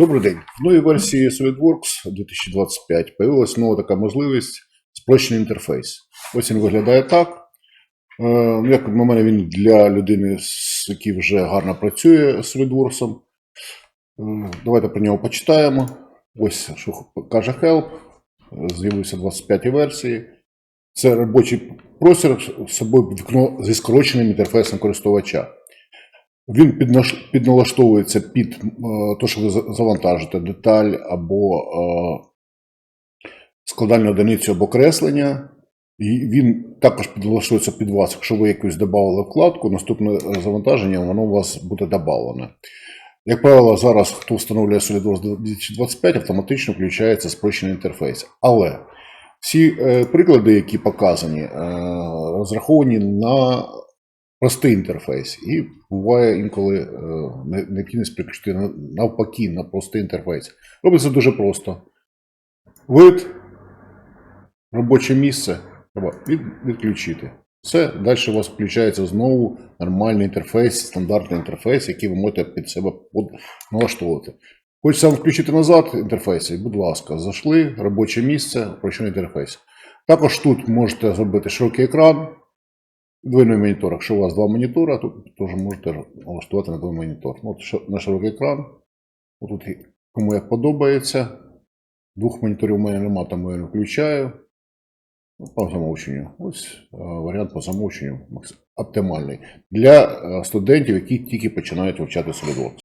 Добрий день. В новій версії SolidWorks 2025 появилась нова така можливість спрощений інтерфейс. Ось він виглядає так. Е, Як на мене, він для людини, який вже гарно працює з SolidWorks. Е, Давайте про нього почитаємо. Ось що каже Help. З'явився 25 версії. Це робочий простір з собою вікно зі скороченим інтерфейсом користувача. Він підналаштовується під е, те, що ви завантажите деталь або е, складальну одиницю або креслення. І він також підлаштується під вас. Якщо ви якусь додали вкладку, наступне е, завантаження воно у вас буде додавлене. Як правило, зараз хто встановлює SolidWorks 2025, автоматично включається спрощений інтерфейс. Але всі приклади, які показані, розраховані на простий інтерфейс. І буває інколи е, не- необхідність переключити навпаки на простий інтерфейс. Робиться дуже просто. Вид, робоче місце треба від, відключити. Все, далі у вас включається знову нормальний інтерфейс, стандартний інтерфейс, який ви можете під себе налаштовувати. Хочеться вам включити назад інтерфейси, будь ласка, зайшли, робоче місце, пройшли інтерфейс. Також тут можете зробити широкий екран, Двойний монітор. Якщо у вас два монітора, то теж можете налаштувати на двойний монітор. Ну, на широкий екран. Тут кому як подобається. Двох моніторів у мене немає, тому я не включаю. Ну, По замовченню. Ось варіант по замовченню оптимальний для е, студентів, які тільки починають вивчати SolidWorks.